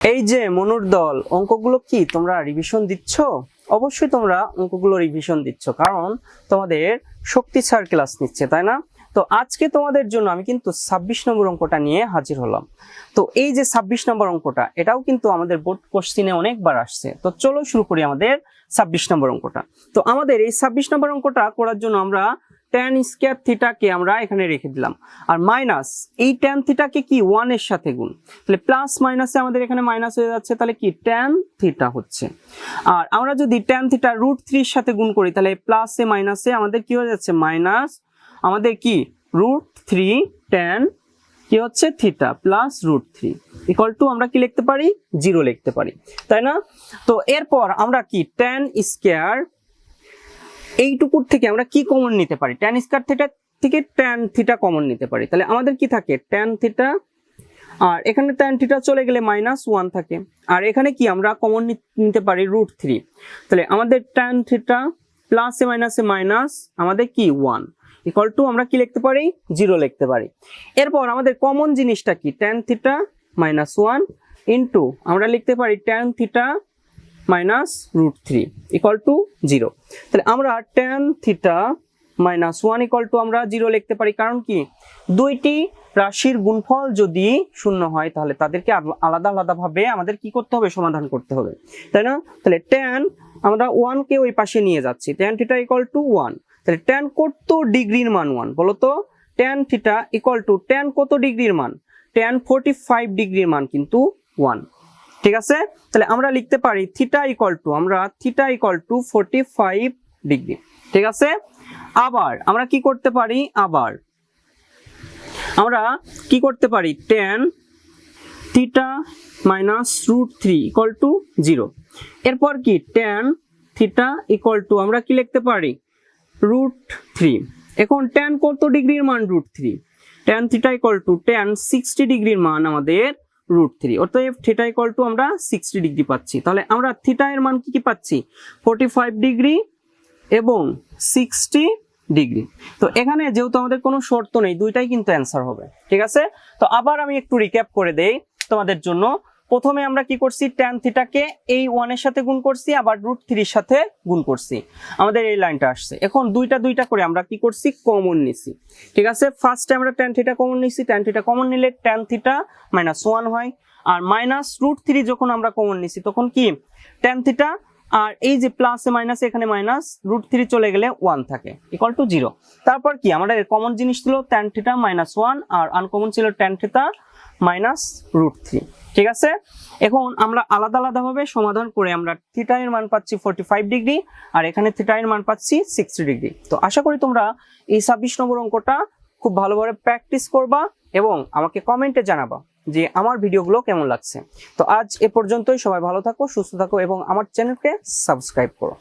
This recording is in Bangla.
এই যে মনুর দল, অঙ্কগুলো কি তোমরা রিভিশন দিচ্ছ? অবশ্যই তোমরা অঙ্কগুলো রিভিশন দিচ্ছ, কারণ তোমাদের শক্তি স্যার ক্লাস নিচ্ছে, তাই না? তো আজকে তোমাদের জন্য আমি কিন্তু ছাব্বিশ নম্বর অঙ্কটা নিয়ে হাজির হলাম। তো এই যে ছাব্বিশ নম্বর অঙ্কটা, এটাও কিন্তু আমাদের বোর্ড কোশ্চিনে অনেকবার আসছে। তো চলো শুরু করি আমাদের ছাব্বিশ নম্বর অঙ্কটা। তো আমাদের এই ছাব্বিশ নম্বর অঙ্কটা করার জন্য আমরা ট্যান স্কোয়ার থিটাকে আমরা এখানে রেখে দিলাম। আর মাইনাস এই ট্যান থিটাকে কি ওয়ানের সাথে গুণ। তাহলে প্লাস মাইনাসে আমাদের এখানে মাইনাস হয়ে যাচ্ছে, তাহলে কি? ট্যান থিটা হচ্ছে। আর আমরা যদি ট্যান থিটা রুট থ্রির সাথে গুণ করি, তাহলে প্লাসে মাইনাসে আমাদের কি হয়ে যাচ্ছে? মাইনাস আমাদের কি? রুট থ্রি ট্যান কি হচ্ছে? Theta plus root three equal to আমরা কি লিখতে পারি? জিরো লিখতে পারি। তাই না? তো এরপর আমরা কি? ট্যান স্কোয়ার এইটুকুর থেকে আমরা কি কমন নিতে পারি? ট্যান স্কোয়ার থিটা থেকে ট্যান থিটা কমন নিতে পারি। তাহলে আমাদের কি থাকে? ট্যান থিটা আর এখানে ট্যান থিটা চলে গেলে মাইনাস ওয়ান থাকে। আর এখানে কি আমরা কমন নিতে পারি? রুট থ্রি তাহলে আমাদের ট্যান থিটা প্লাসে মাইনাসে মাইনাস আমাদের কি? ওয়ান ইকুয়াল টু আমরা কি লিখতে পারি? জিরো লিখতে পারি। এরপর আমাদের কমন জিনিসটা কি? Tan theta minus one into আমরা লিখতে পারি tan theta minus root three equal to zero তাহলে আমরা tan theta minus one equal to আমরা জিরো লিখতে পারি, কারণ কি? দুইটি রাশির গুণফল যদি শূন্য হয়, তাহলে তাদেরকে আল- আলাদা আলাদাভাবে আমাদের কি করতে হবে? সমাধান করতে হবে। তাই না? তাহলে ট্যান আমরা ওয়ানকে ওই পাশে নিয়ে যাচ্ছি। Tan theta equal to one তাহলে ট্যান কত ডিগ্রির মান ওয়ান বলো তো tan theta equal to tan কত ডিগ্রির মান? ট্যান ফোর্টি ফাইভ ডিগ্রির মান কিন্তু ওয়ান ঠিক আছে? তাহলে আমরা লিখতে পারি থিটা ইকুয়াল টু আমরা theta equal to forty five degree ঠিক আছে? আবার আমরা কি করতে পারি? আবার আমরা কি করতে পারি? Tan theta minus root three equal to zero এরপর কি? টেন থিটা ইকুয়াল টু আমরা কি লিখতে পারি? রুট থ্রি এখন টেন কত ডিগ্রির মান root three tan theta equal to tan sixty ডিগ্রির মান আমাদের রুট থ্রি অতএব থিটা ইকল টু আমরা সিক্সটি ডিগ্রি পাচ্ছি। তাহলে আমরা থিটা এর মান কি কি পাচ্ছি? ফোর্টি ফাইভ ডিগ্রি এবং সিক্সটি ডিগ্রি তো এখানে যেহেতু আমাদের কোনো শর্ত নেই, দুইটাই কিন্তু অ্যান্সার হবে। ঠিক আছে? তো আবার আমি একটু রিক্যাপ করে দেই তোমাদের জন্য। প্রথমে আমরা কি করছি? ট্যান থিটাকে এই ওয়ানের সাথে গুণ করছি, আবার রুট থ্রির সাথে গুণ করছি। আমাদের এই লাইনটা আসছে। এখন দুইটা দুইটা করে আমরা কি করছি? কমন নিছি। ঠিক আছে? ফার্স্টে আমরা ট্যান থিটা কমন নিছি। ট্যান থিটা কমন নিলে ট্যান থিটা মাইনাস ওয়ান হয়। আর মাইনাস রুট থ্রি যখন আমরা কমন নিছি, তখন কি? ট্যান থিটা আর এই যে প্লাসে মাইনাস এখানে মাইনাস রুট থ্রি চলে গেলে ওয়ান থাকে ইকুয়াল টু জিরো তারপর কি? আমাদের কমন জিনিস ছিল ট্যান থিটা মাইনাস ওয়ান আর আনকমন ছিল tan theta minus root three ঠিক আছে? এখন আমরা আলাদা আলাদা ভাবে সমাধান করে আমরা থিটা এর মান পাচ্ছি ফোর্টি ফাইভ ডিগ্রি আর এখানে থিটা মান পাচ্ছি সিক্সটি ডিগ্রি তো আশা করি তোমরা এই ছাব্বিশ নম্বর অঙ্কটা খুব ভালোভাবে প্র্যাকটিস করবা এবং আমাকে কমেন্টে জানাবা যে আমার ভিডিওগুলো কেমন লাগছে। তো আজ এ পর্যন্তই, সবাই ভালো থাকো, সুস্থ থাকো এবং আমার চ্যানেলকে সাবস্ক্রাইব করো।